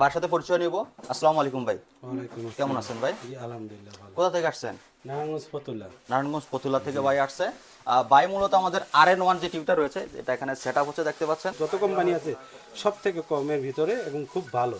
বাসাতে পরিচয় নিব। আসসালামু আলাইকুম ভাই। কেমন আছেন ভাই? আলহামদুলিল্লাহ কোথা থেকে আসছেন? নারায়ণগঞ্জ ফতুল্লা নারায়ণগঞ্জ পতুলা থেকে ভাই আসছে। ভাই মূলত আমাদের আর এন ওয়ান যে টিউটার রয়েছে এটা এখানে সেট আপ হচ্ছে দেখতে পাচ্ছেন। যত কোম্পানি আছে সব থেকে কমের ভিতরে এবং খুব ভালো।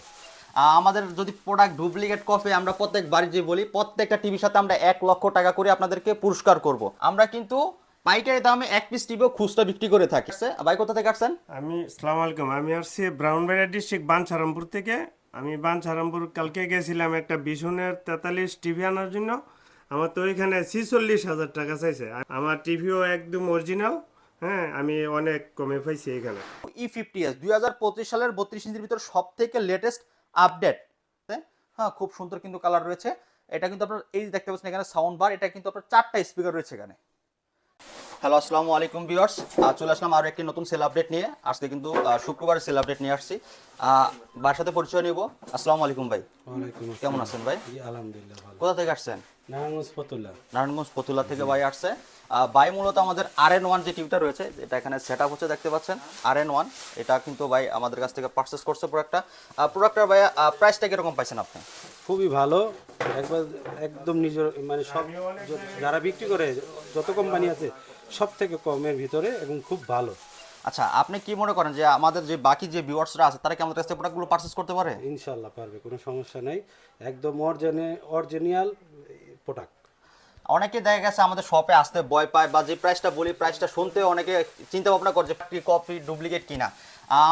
আমাদের যদি প্রোডাক্ট ডুপ্লিকেট কপি আমরা প্রত্যেক বাড়ি যে বলি প্রত্যেকটা টিভির সাথে আমরা এক লক্ষ টাকা করে আপনাদেরকে পুরস্কার করব। আমরা কিন্তু পাইকারি দামে এক পিস টিভিও খুচরা বিক্রি করে থাকি। ভাই কোথা থেকে আসছেন? আমি সালাম আলাইকুম। আমি আসছি ব্রাউনবাড়িয়া ডিস্ট্রিক্ট বাঞ্ছারামপুর থেকে। আমি বাঞ্ছারামপুর কালকে গেছিলাম একটা বিশনের তেতাল্লিশ টিভি আনার জন্য। আমার তো ওইখানে ছিচল্লিশ হাজার টাকা চাইছে। আমার টিভিও একদম অরিজিনাল হ্যাঁ আমি অনেক কমে পাইছি এখানে। ই ফিফটি এস দুই হাজার পঁচিশ সালের বত্রিশ ইঞ্চির ভিতর সব থেকে লেটেস্ট আপডেট হ্যাঁ খুব সুন্দর কিন্তু কালার রয়েছে। এটা কিন্তু আপনার এই দেখতে পাচ্ছেন এখানে সাউন্ড বার এটা কিন্তু আপনার চারটা স্পিকার রয়েছে এখানে। হ্যালো আসসালামু আলাইকুম ভিউয়ার্স চলে আসলাম আরও একটি নতুন সেল আপডেট নিয়ে। আজকে কিন্তু শুক্রবার সেল আপডেট নিয়ে আসছি। আহ, সাথে পরিচয় নিব। আসসালামু আলাইকুম ভাই। কেমন আছেন ভাই? আলহামদুলিল্লাহ কোথা থেকে আসছেন? নারায়ণগঞ্জ ফতুল্লা নারায়ণগঞ্জ পতুলা থেকে ভাই আসছে। ভাই মূলত আমাদের আর এন ওয়ান যে টিউটার রয়েছে এটা এখানে সেট আপ হচ্ছে দেখতে পাচ্ছেন। আর এন ওয়ান এটা কিন্তু ভাই আমাদের কাছ থেকে পারচেস করছে প্রোডাক্টটা প্রোডাক্টটার ভাই প্রাইসটা কীরকম পাইছেন আপনি? খুবই ভালো। একবার একদম নিজের মানে সব যারা বিক্রি করে যত কোম্পানি আছে সব থেকে কমের ভিতরে এবং খুব ভালো। আচ্ছা আপনি কি মনে করেন যে আমাদের যে বাকি যে ভিউয়ার্সরা আছে তারা কি আমাদের কাছ থেকে প্রোডাক্টগুলো পারচেস করতে পারে? ইনশাল্লাহ পারবে কোনো সমস্যা নেই। একদম অরিজিনে অরিজিনাল প্রোডাক্ট অনেকে দেখা গেছে আমাদের শপে আসতে ভয় পায় বা যে প্রাইসটা বলি প্রাইসটা শুনতে অনেকে চিন্তা ভাবনা করে যে কি কপি ডুপ্লিকেট কিনা।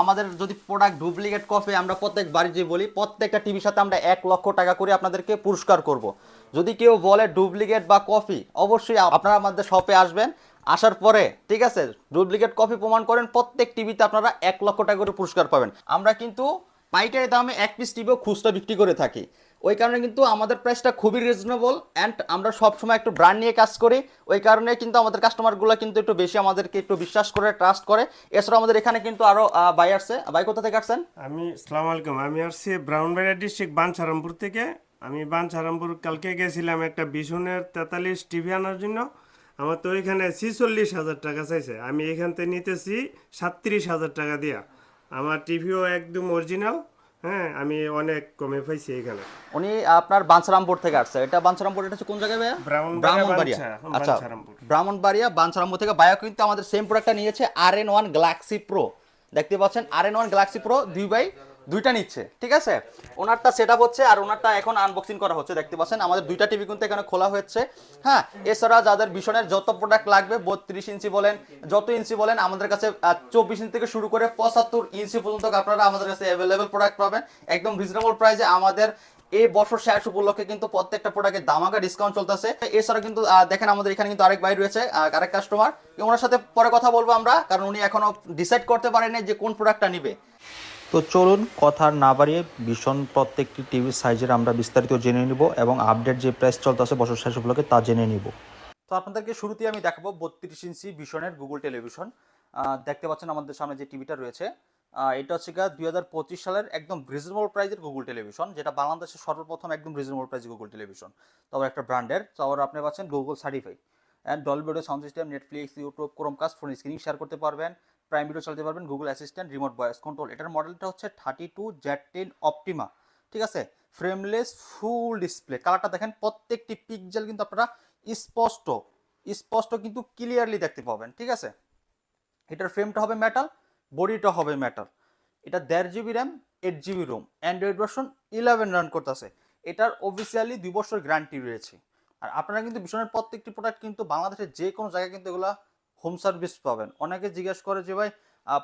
আমাদের যদি প্রোডাক্ট ডুপ্লিকেট কপি আমরা প্রত্যেক বাড়ি যে বলি প্রত্যেকটা টিভির সাথে আমরা এক লক্ষ টাকা করে আপনাদেরকে পুরস্কার করব। যদি কেউ বলে ডুপ্লিকেট বা কপি অবশ্যই আপনারা আমাদের শপে আসবেন। আসার পরে, ঠিক আছে ডুপ্লিকেট কপি প্রমাণ করেন, প্রত্যেক টিভিতে আপনারা এক লক্ষ টাকা করে পুরস্কার পাবেন। আমরা কিন্তু পাইকারি দামে এক পিস টিভিও খুচরা বিক্রি করে থাকি। ওই কারণে কিন্তু আমাদের প্রাইসটা খুবই রিজনেবল অ্যান্ড আমরা সবসময় একটু ব্র্যান্ড নিয়ে কাজ করি। ওই কারণে কিন্তু আমাদের কাস্টমারগুলো কিন্তু একটু বেশি আমাদেরকে একটু বিশ্বাস করে ট্রাস্ট করে। এছাড়াও আমাদের এখানে কিন্তু আরও বাই আসছে। বাই কোথা থেকে আসছেন? আমি সালাম আলাইকুম। আমি আসছি ব্রাউনবাড়িয়া ডিস্ট্রিক্ট বাঞ্ছারামপুর থেকে। আমি বাঞ্ছারামপুর কালকে গেছিলাম একটা বিশনের তেতাল্লিশ টিভি আনার জন্য। আমার তো এখানে ছিচল্লিশ হাজার টাকা চাইছে। আমি এখান থেকে নিতেছি সাতত্রিশ হাজার টাকা দিয়া। আমার টিভিও একদম অরিজিনাল হ্যাঁ আমি অনেক কমে পাইছি এখানে। উনি আপনার বাঞ্ছারামপুর থেকে আসছে। এটা বাঞ্ছারামপুর এটা হচ্ছে কোন জায়গায় ভাইয়া? ব্রাহ্মণবাড়িয়া, আচ্ছা ব্রাহ্মণবাড়িয়া বাঞ্ছারামপুর থেকে বায়ো কিন্তু আমাদের সেম প্রোডাক্টটা নিয়েছে R N one galaxy pro দেখতে পাচ্ছেন R N one galaxy pro দুই বাই দুইটা নিচ্ছে, ঠিক আছে? ওনারটা সেট হচ্ছে আর ওনারটা এখন আনবক্সিং করা হচ্ছে, দেখতে পাচ্ছেন? আমাদের দুইটা টিভি কিন্তু এখানে খোলা হচ্ছে হ্যাঁ? এছাড়া যাদের ভীষণের যত প্রোডাক্ট লাগবে, বত্রিশ ইঞ্চি বলেন, যত ইঞ্চি বলেন, আমাদের কাছে চব্বিশ ইঞ্চি থেকে শুরু করে পঁচাত্তর ইঞ্চি পর্যন্ত আপনারা আমাদের কাছে অ্যাভেলেবেল প্রোডাক্ট পাবেন। একদম রিজনেবল প্রাইসে আমাদের এই বছর শেষ উপলক্ষে কিন্তু প্রত্যেকটা প্রোডাক্টের দামাকা ডিসকাউন্ট চলতেছে। এছাড়া কিন্তু দেখেন আমাদের এখানে কিন্তু আরেক ভাই রয়েছে আরেক কাস্টমার ওনার সাথে পরে কথা বলব আমরা, কারণ উনি এখনও ডিসাইড করতে পারেনি যে কোন প্রোডাক্টটা নিবে। তো চলুন কথা না বাড়িয়ে ভীষণ প্রত্যেকটি টিভির সাইজের আমরা বিস্তারিত জেনে নিব এবং আপডেট যে প্রাইস চলতে চলতেছে বছর শেষ উপলক্ষে তা জেনে নিব। তো আপনাদেরকে শুরুতেই আমি দেখাবো বত্রিশ ইঞ্চি ভীষণের গুগল টেলিভিশন দেখতে পাচ্ছেন আমাদের সামনে যে টিভিটা রয়েছে এটা হচ্ছে গা দুই হাজার পঁচিশ সালের একদম রিজনেবল প্রাইজের গুগল টেলিভিশন যেটা বাংলাদেশের সর্বপ্রথম একদম রিজনেবল প্রাইস গুগল টেলিভিশন তবে একটা ব্র্যান্ডের তারপর আপনি পাচ্ছেন Google certify and Dolby sound system Netflix YouTube Chromecast phone screening share করতে পারবেন। প্রাইম ভিডিও চালাতে পারবেন Google assistant remote voice control এটার মডেলটা হচ্ছে thirty two Z ten Optima ঠিক আছে? ফ্রেমলেস ফুল ডিসপ্লে কালারটা দেখেন, প্রত্যেকটি পিকজেল কিন্তু আপনারা স্পষ্ট স্পষ্ট কিন্তু ক্লিয়ারলি দেখতে পাবেন, ঠিক আছে? এটার ফ্রেমটা হবে মেটাল বডিটা হবে মেটাল এটা দেড় GB RAM eight GB ROM Android version eleven run করতেছে। এটার অফিসিয়ালি দুই বছর গ্যারান্টি রয়েছে। আর আপনারা কিন্তু ভীষণের প্রত্যেকটি প্রোডাক্ট কিন্তু বাংলাদেশের যে কোনো জায়গায় কিন্তু এগুলো হোম সার্ভিস পাবেন। অনেকে জিজ্ঞেস করে যে, ভাই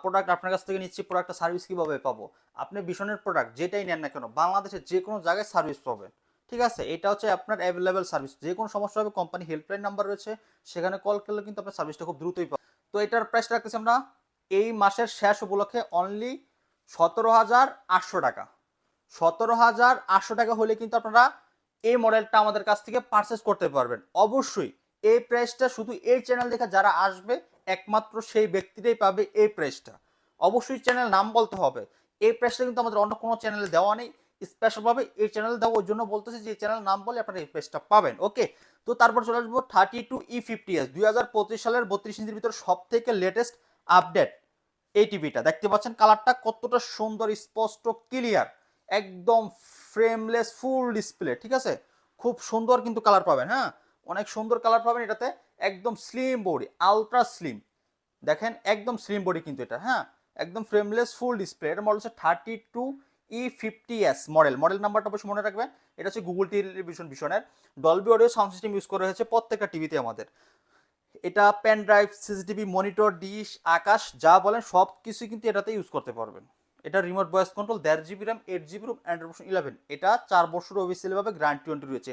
প্রোডাক্ট আপনার কাছ থেকে নিচ্ছি প্রোডাক্টটা সার্ভিস কীভাবে পাবো? আপনি ভীষণের প্রোডাক্ট যেটাই নেন না কেন, বাংলাদেশের যে কোনো জায়গায় সার্ভিস পাবেন। ঠিক আছে? এটা হচ্ছে আপনার অ্যাভেলেবেল সার্ভিস যে কোনো সমস্যা হবে কোম্পানি হেল্পলাইন নাম্বার রয়েছে, সেখানে কল করলে কিন্তু আপনার সার্ভিসটা খুব দ্রুতই পাবেন। তো এটার প্রাইসটা রাখতেছি আমরা এই মাসের শেষ উপলক্ষে অনলি সতেরো হাজার আটশো টাকা। সতেরো হাজার আটশো টাকা হলে কিন্তু আপনারা এই মডেলটা আমাদের কাছ থেকে পারচেস করতে পারবেন। অবশ্যই এই প্রাইসটা শুধু এই চ্যানেল দেখে যারা আসবে, একমাত্র সেই ব্যক্তিটাই পাবে এই প্রাইসটা অবশ্যই চ্যানেল নাম বলতে হবে। এই প্রাইসটা কিন্তু আমাদের অন্য কোনো চ্যানেলে দেওয়া নেই। স্পেশালভাবে এই চ্যানেল দেওয়া, ওই জন্য বলতেছি যে চ্যানেল নাম বলে আপনারা এই প্রাইসটা পাবেন ওকে তো তারপর চলে আসব thirty two E fifty S দুই হাজার পঁচিশ সালের বত্রিশ ইঞ্চির ভিতরে সব থেকে লেটেস্ট আপডেট এই টিভিটা দেখতে পাচ্ছেন কালারটা কতটা সুন্দর, স্পষ্ট ক্লিয়ার একদম ফ্রেমলেস ফুল ডিসপ্লে ঠিক আছে? খুব সুন্দর কিন্তু কালার পাবেন হ্যাঁ? অনেক সুন্দর কালার পাবেন এটাতে, একদম স্লিম বডি আলট্রা স্লিম দেখেন, একদম স্লিম বডি কিন্তু এটা হ্যাঁ? একদম ফ্রেমলেস ফুল ডিসপ্লে এটা মডেল হচ্ছে thirty two E fifty S model model নাম্বারটা অবশ্যই মনে রাখবেন। এটা হচ্ছে Google television ভিশনের Dolby audio sound system use করা হয়েছে প্রত্যেকটা টিভিতে আমাদের। এটা pen drive CCTV monitor dish Akash, যা বলেন সব কিছুই কিন্তু এটাতে ইউজ করতে পারবেন। এটা রিমোট ভয়েস কন্ট্রোল দেড় GB RAM eight GB ROM Android eleven এটা চার বছর অফিসিয়ালভাবে গ্রান্ট টোয়েন্টি রয়েছে।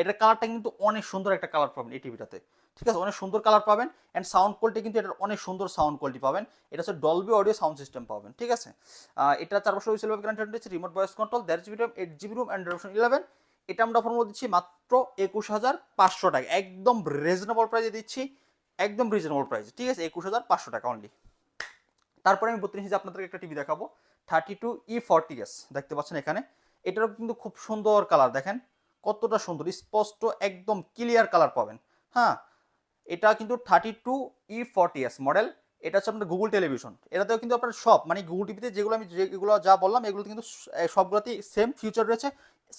এটার কালারটা কিন্তু অনেক সুন্দর একটা কালার পাবেন এই টিভিটাতে ঠিক আছে? অনেক সুন্দর কালার পাবেন অ্যান্ড সাউন্ড কোয়ালিটি কিন্তু এটার অনেক সুন্দর সাউন্ড কোয়ালিটি পাবেন। এটা হচ্ছে ডলবি অডিও সাউন্ড সিস্টেম পাবেন, ঠিক আছে? এটা চার বছর অফিসিয়ালভাবে গ্রান্ট হচ্ছে রিমোট ভয়েস কন্ট্রোল দেড় GB RAM eight GB ROM Android version eleven এটা আমরা ফর্মুলা দিচ্ছি মাত্র একুশ হাজার পাঁচশো টাকা। একদম রিজনেবল প্রাইসে দিচ্ছি, একদম রিজনেবল প্রাইস ঠিক আছে? একুশ হাজার পাঁচশো টাকা অনলি তারপরে আমি বত্রিশ ইঞ্চি আপনাদেরকে একটা টিভি দেখাবো। Thirty two E forty S দেখতে পাচ্ছেন এখানে। এটারও কিন্তু খুব সুন্দর কালার দেখেন। কতটা সুন্দর, স্পষ্ট, একদম ক্লিয়ার কালার পাবেন। হ্যাঁ এটা কিন্তু thirty two E forty S model এটা হচ্ছে আপনার গুগল টেলিভিশন এটাতেও কিন্তু আপনার সব মানে গুগল টিভিতে যেগুলো আমি যেগুলো যা বললাম এগুলো কিন্তু সবগুলোতেই সেম ফিউচার রয়েছে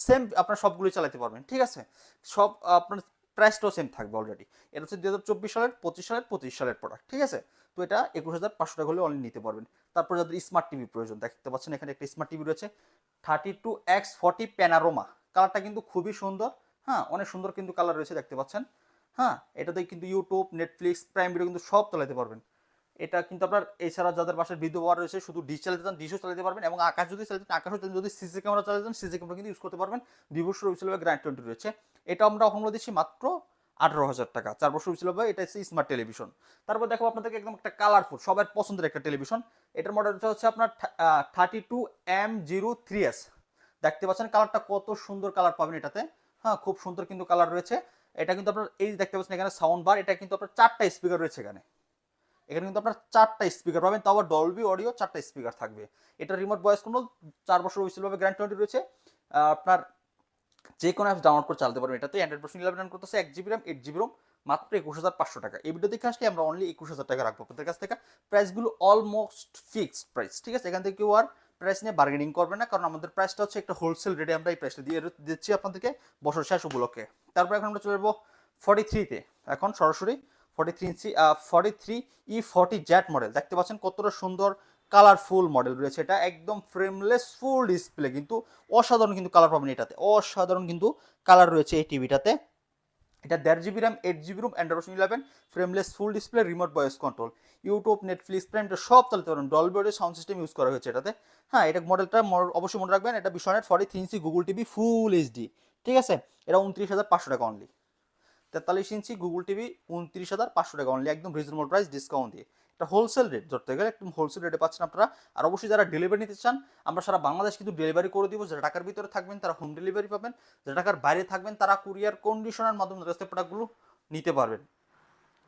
সেম আপনার সবগুলোই চালাতে পারবেন, ঠিক আছে? সব আপনার প্রাইসটাও সেম থাকবে অলরেডি এটা হচ্ছে দু হাজার চব্বিশ সালের, পঁচিশ সালের পঁচিশ সালের প্রোডাক্ট ঠিক আছে? তো এটা একুশ হাজার পাঁচশো টাকা হলে অনলি নিতে পারবেন। তারপর যাদের স্মার্ট টিভি প্রয়োজন, দেখতে পাচ্ছেন এখানে একটা স্মার্ট টিভি রয়েছে thirty two X forty Panorama কালারটা কিন্তু খুবই সুন্দর। হ্যাঁ অনেক সুন্দর কিন্তু কালার রয়েছে দেখতে পাচ্ছেন। হ্যাঁ এটাতে কিন্তু ইউটিউব নেটফ্লিক্স প্রাইম ভিডিও কিন্তু সব চালাতে পারবেন। এটা কিন্তু আপনার এছাড়া যাদের বাসায় বিদ্যুৎ পাওয়ার রয়েছে, শুধু ডিশ চালাতে চান ডিশও চালাতে পারবেন এবং আকাশ যদি চালাতে চান যদি সিসি ক্যামেরা চালাতে চান সিসি ক্যামেরা কিন্তু ইউজ করতে পারবেন। দুই বছর হিসেবে গ্র্যান্ড টোয়েন্টি রয়েছে। এটা আমরা অফার দিচ্ছি মাত্র আঠারো হাজার টাকা। চার বছর হিসেবে এটা হচ্ছে স্মার্ট টেলিভিশন তারপর দেখো আপনাদেরকে একদম একটা কালারফুল সবার পছন্দের একটা টেলিভিশন এটার মডেলটা হচ্ছে আপনার thirty two M zero three S দেখতে পাচ্ছেন কালারটা কত সুন্দর কালার পাবেন এটাতে। হ্যাঁ খুব সুন্দর কিন্তু কালার রয়েছে। এটা কিন্তু আপনার, এই দেখতে পাচ্ছেন এখানে সাউন্ড বার এটা কিন্তু আপনার চারটা স্পিকার রয়েছে এখানে। এখানে কিন্তু আপনার চারটা স্পিকার পাবেন, তাও ডলবি অডিও চারটা স্পিকার থাকবে। এটা রিমোট ভয়েস কন্ট্রোল চার বছর অফিসিয়ালভাবে গ্র্যান্ড টোয়েন্টি রয়েছে। আপনার যে কোনো অ্যাপস ডাউনলোড করে চালাতে পারবেন। এটাতে অ্যান্ড্রয়েড ভার্সন ইলেভেন রান করতেছে, এক GB RAM eight GB ROM মাত্র একুশ হাজার পাঁচশো টাকা। এই ভিডিও দেখে আসলে আমরা অনলি একুশ হাজার টাকা রাখব আপনাদের কাছ থেকে। প্রাইসগুলো অলমোস্ট ফিক্সড প্রাইস ঠিক আছে? এখান থেকে কেউ আর প্রাইস নিয়ে বার্গেনিং করবে না, কারণ আমাদের প্রাইসটা হচ্ছে একটা হোলসেল রেটে আমরা এই প্রাইসটা দিয়ে দিচ্ছি আপনাদেরকে বছর শেষ উপলক্ষে। তারপর এখন আমরা চলে যাব ফর্টি থ্রিতে এখন সরাসরি forty three inch forty three E forty Z model দেখতে পাচ্ছেন কতটা সুন্দর কালারফুল মডেল রয়েছে এটা। একদম ফ্রেমলেস ফুল ডিসপ্লে কিন্তু অসাধারণ কিন্তু কালার পাবেন এটাতে। অসাধারণ কিন্তু কালার রয়েছে এই টিভিটাতে এটা দেড় GB RAM eight GB ROM Android eleven frameless full display remote voice control YouTube Netflix prime এটা সব চালাতে পারেন ডলবিওডের সাউন্ড সিস্টেম ইউজ করা হয়েছে এটাতে। হ্যাঁ এটা মডেলটা অবশ্যই মনে রাখবেন, এটা বিশনের forty three inch Google TV full HD ঠিক আছে? এটা উনত্রিশ হাজার পাঁচশো টাকা অনলি তেতাল্লিশ ইঞ্চি গুগল টিভি উনত্রিশ হাজার পাঁচশো টাকা অনলি একদম রিজনেবল প্রাইস ডিসকাউন্ট দিয়ে। এটা হোলসেল রেট ধরতে গেলে একদম হোলসেল রেটে পাচ্ছেন আপনারা। আর অবশ্যই যারা ডেলিভারি নিতে চান, আমরা সারা বাংলাদেশ কিন্তু ডেলিভারি করে দিব। যারা টাকার ভিতরে থাকবেন, তারা হোম ডেলিভারি পাবেন। যারা টাকার বাইরে থাকবেন, তারা কুরিয়ার কন্ডিশনের মাধ্যমে প্রোডাক্টগুলো নিতে পারবেন।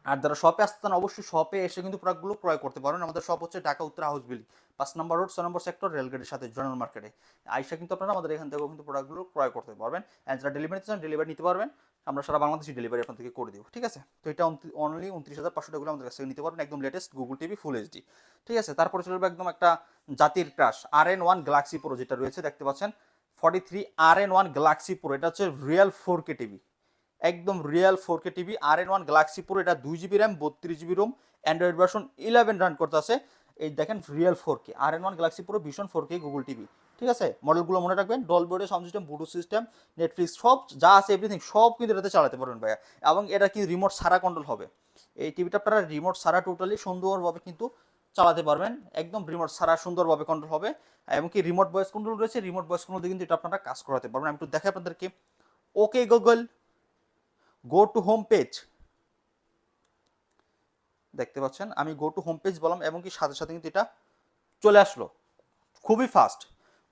আর যারা শপে আসতে চান, অবশ্যই শপে এসে কিন্তু প্রোডাক্টগুলো ক্রয় করতে পারবেন আমাদের শপ হচ্ছে ঢাকা উত্তর হাউস বিল্ডিং পাঁচ নম্বর রোড ছয় নম্বর সেক্টর রেলগেটের সাথে জেনারেল মার্কেটে আইসা কিন্তু আপনারা আমাদের এখান থেকেও কিন্তু প্রোডাক্টগুলো ক্রয় করতে পারবেন। অ্যান্ড যারা ডেলিভারি চান ডেলিভারি নিতে পারবেন। আমরা সারা বাংলাদেশি ডেলিভারি আপনাদেরকে করে দেবো, ঠিক আছে? তো এটা অনলি উনত্রিশ হাজার পাঁচশো টাকাগুলো আমাদের কাছে নিতে পারবেন, একদম latest Google TV full HD ঠিক আছে? তারপরে চলবে একদম একটা জাতির crush R N one galaxy pro যেটা রয়েছে, দেখতে পাচ্ছেন? Forty three R N one galaxy pro এটা হচ্ছে রিয়েল ফোর কে টিভি একদম real four K TV R N one galaxy pro এটা দুই জিবি র্যাম বত্রিশ GB ROM Android version eleven run করতে আছে এই দেখেন real four K R N one galaxy pro ভীষণ ফোর কে গুগল টিভি ঠিক আছে? মডেলগুলো মনে রাখবেন ডল বোর্ডে sound system Bluetooth system Netflix সব যা আছে এভরিথিং সব কিন্তু এটাতে চালাতে পারবেন ভাইয়া। এবং এটা কি রিমোট সারা কন্ট্রোল হবে? এই টিভিটা আপনারা রিমোট সারা টোটালি সুন্দরভাবে কিন্তু চালাতে পারবেন। একদম রিমোট সারা সুন্দরভাবে কন্ট্রোল হবে। এবং কি রিমোট ভয়েস কন্ট্রোল রয়েছে রিমোট ভয়েস কন্ট্রোল দিয়ে কিন্তু এটা আপনারা কাজ করাতে পারবেন। আমি একটু দেখাই আপনাদেরকে। Okay Google go to home page দেখতে পাচ্ছেন, আমি গো টু হোম পেজ বললাম এবং কি সাথে সাথে কিন্তু এটা চলে আসলো। খুবই ফাস্ট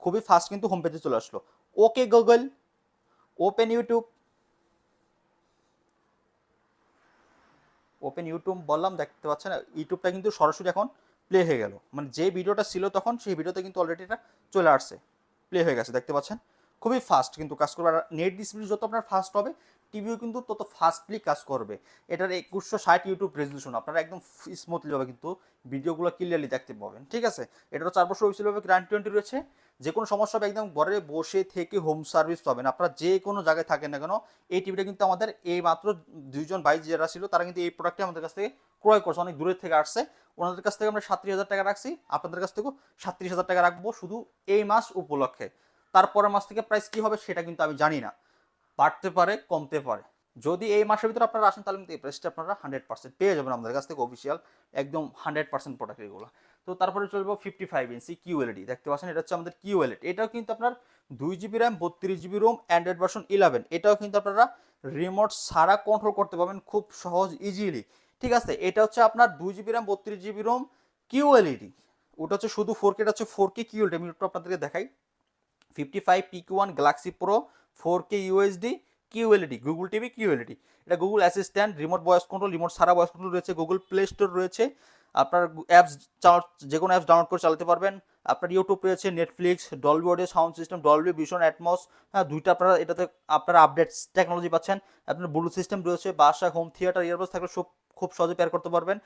খুবই ফাস্ট কিন্তু হোম পেজে চলে আসলো। Okay Google open YouTube open YouTube বললাম, দেখতে পাচ্ছেন ইউটিউবটা কিন্তু সরাসরি এখন প্লে হয়ে গেল। মানে যে ভিডিওটা ছিল তখন, সেই ভিডিওতে কিন্তু অলরেডি এটা চলে আসছে। প্লে হয়ে গেছে, দেখতে পাচ্ছেন। খুবই ফাস্ট কিন্তু কাজ করবে। নেট স্পিড যত আপনার ফাস্ট হবে টিভিও কিন্তু তত ফাস্টলি কাজ করবে। এটার একুশশো ষাট ইউটিউব রেজলিউশন আপনারা একদম স্মুথলিভাবে কিন্তু ভিডিওগুলো ক্লিয়ারলি দেখতে পাবেন, ঠিক আছে? এটারও চার বছর অফিসিয়ালভাবে গ্যারান্টি টোয়েন্টি রয়েছে। যে কোনো সমস্যা হবে, একদম ঘরে বসে থেকে হোম সার্ভিস পাবেন। আপনারা যে কোনো জায়গায় থাকেন না কেন, এই টিভিটা কিন্তু আমাদের এই মাত্র দুইজন ভাই যারা ছিল, তারা কিন্তু এই প্রোডাক্টটি আমাদের কাছ থেকে ক্রয় করছে, অনেক দূরের থেকে আসছে। ওনাদের কাছ থেকে আমরা সাতত্রিশ হাজার টাকা রাখছি, আপনাদের কাছ থেকেও সাতত্রিশ হাজার টাকা রাখব শুধু এই মাস উপলক্ষে। তারপরের মাস থেকে প্রাইস কী হবে সেটা কিন্তু আমি জানি না। বাড়তে পারে, কমতে পারে। যদি এই মাসের ভিতরে আপনারা আসেন, তাহলে কিন্তু এই প্রাইসটা আপনারা হান্ড্রেড পার্সেন্ট পেয়ে যাবেন আমাদের কাছ থেকে অফিসিয়াল একদম হান্ড্রেড পার্সেন্ট প্রোডাক্ট এগুলো। তো তারপরে চলবো ফিফটি ফাইভ ইঞ্চি কিউএলইডি দেখতে পাচ্ছেন এটা হচ্ছে আমাদের কিউ কিউএলইড এটাও কিন্তু আপনার দুই জিবি র্যাম বত্রিশ GB ROM Android version eleven এটাও কিন্তু আপনারা রিমোট সারা কন্ট্রোল করতে পারবেন খুব সহজ ইজিলি ঠিক আছে, এটা হচ্ছে আপনার দুই জিবি র্যাম বত্রিশ জিবি রোম কিউএলইডি ওটা হচ্ছে শুধু ফোর কে হচ্ছে ফোর কে কিউএলইডি আমি একটু আপনাদেরকে দেখাই। Fifty five pick one Galaxy Pro four K USD QLED Google TV QLED এটা Google Assistant remote voice control remote সারা ভয়েস কন্ট্রোল রয়েছে গুগল প্লে স্টোর রয়েছে। আপনার অ্যাপস যে কোনো অ্যাপস ডাউনলোড করে চালাতে পারবেন। আপনার ইউটিউব রয়েছে Netflix Dolby audio sound system Dolby Vision Atmos হ্যাঁ দুইটা আপনারা এটাতে আপনারা আপডেট টেকনোলজি পাচ্ছেন। আপনার ব্লু সিস্টেম রয়েছে বাসা হোম থিয়েটার ইয়ারবাস থাকলে সব খুব সহজে পেয়ার করতে পারবেন।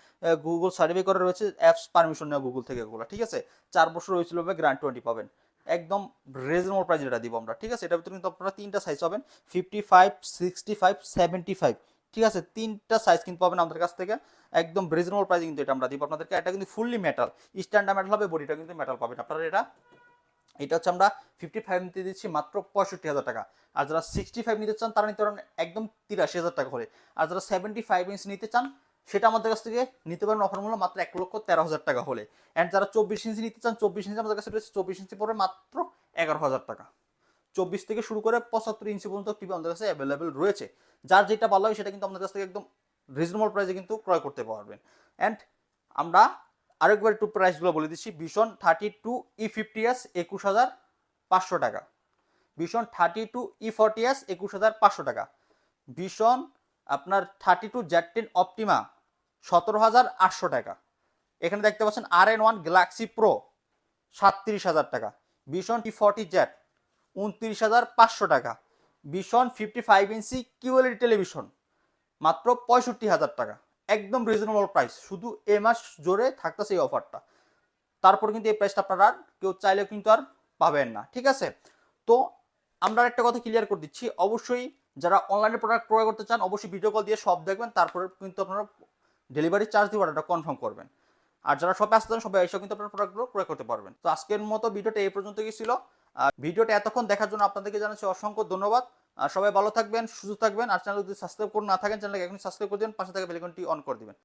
গুগল সার্ভে করা রয়েছে অ্যাপস পারমিশন নেওয়া গুগল থেকে এগুলো, ঠিক আছে? চার বছর হয়েছিল গ্র্যান্ড টোয়েন্টি পাবেন। একদম রিজনেবল প্রাইস এটা দিব আমরা, ঠিক আছে? এটার ভিতরে কিন্তু আপনারা তিনটা সাইজ পাবেন fifty five sixty five seventy five ঠিক আছে? তিনটা সাইজ কিন্তু পাবেন আমাদের কাছ থেকে, একদম রিজনেবল প্রাইসে কিন্তু এটা আমরা দিব আপনাদেরকে। এটা কিন্তু ফুললি মেটাল স্ট্যান্ডার্ড মেটাল হবে বডিটা কিন্তু মেটাল পাবেন আপনারা এটা। এটা হচ্ছে আমরা ফিফটি ফাইভ নিতে দিচ্ছি মাত্র পঁয়ষট্টি হাজার টাকা। আর যারা সিক্সটি ফাইভ নিতে চান, তারা নিতে পারেন একদম তিরাশি হাজার টাকা করে। আর যারা সেভেন্টি ফাইভ ইঞ্চ নিতে চান সেটা আমাদের কাছ থেকে নিতে পারেন। অফার মূল্য মাত্র এক লক্ষ তেরো হাজার টাকা হলে। অ্যান্ড যারা চব্বিশ ইঞ্চি নিতে চান, চব্বিশ ইঞ্চি আমাদের কাছে রয়েছে, চব্বিশ ইঞ্চি পরে মাত্র এগারো হাজার টাকা। চব্বিশ থেকে শুরু করে পঁচাত্তর ইঞ্চি পর্যন্ত টিভি আমাদের কাছে অ্যাভেলেবেল রয়েছে। যার যেটা ভালো হয়, সেটা কিন্তু আমাদের কাছ থেকে একদম রিজনেবল প্রাইসে কিন্তু ক্রয় করতে পারবেন। অ্যান্ড আমরা আরেকবার একটু প্রাইসগুলো বলে দিচ্ছি। Vision thirty two E fifty S একুশ হাজার পাঁচশো টাকা। Vision thirty two E forty S একুশ হাজার পাঁচশো টাকা। ভীষণ আপনার thirty two Z ten Optima সতেরো হাজার আটশো টাকা। এখানে দেখতে পাচ্ছেন আর এন ওয়ান গ্যালাক্সি প্রো সাতত্রিশ হাজার টাকা। ভীষণ টি ফর্টি জ্যাট উনত্রিশ হাজার পাঁচশো টাকা। Vision fifty five inch QLED television মাত্র পঁয়ষট্টি হাজার টাকা। একদম রিজনেবল প্রাইস শুধু এ মাস জোরে থাকতেছে এই অফারটা তারপর কিন্তু এই প্রাইসটা আপনারা আর কেউ চাইলেও কিন্তু আর পাবেন না, ঠিক আছে? তো আমরা একটা কথা ক্লিয়ার করে দিচ্ছি। অবশ্যই যারা অনলাইনে প্রোডাক্ট ক্রয় করতে চান, অবশ্যই ভিডিও কল দিয়ে সব দেখবেন, তারপরে কিন্তু আপনারা ডেলিভারি চার্জ দিয়ে অর্ডারটা কনফার্ম করবেন। আর যারা শপে আসতে চান, সবাই এসে কিন্তু আপনার প্রোডাক্টগুলো ক্রয় করতে পারবেন। তো আজকের মতো ভিডিওটা এই পর্যন্তই ছিল। আর ভিডিওটা এতক্ষণ দেখার জন্য আপনাদেরকে জানাচ্ছি অসংখ্য ধন্যবাদ। সবাই ভালো থাকবেন, সুস্থ থাকবেন। আর চ্যানেল যদি সাবস্ক্রাইব করে না থাকেন চ্যানেলকে এখনই সাবস্ক্রাইব করে দিন পাশে থাকা বেলকনটি অন করে দিবেন।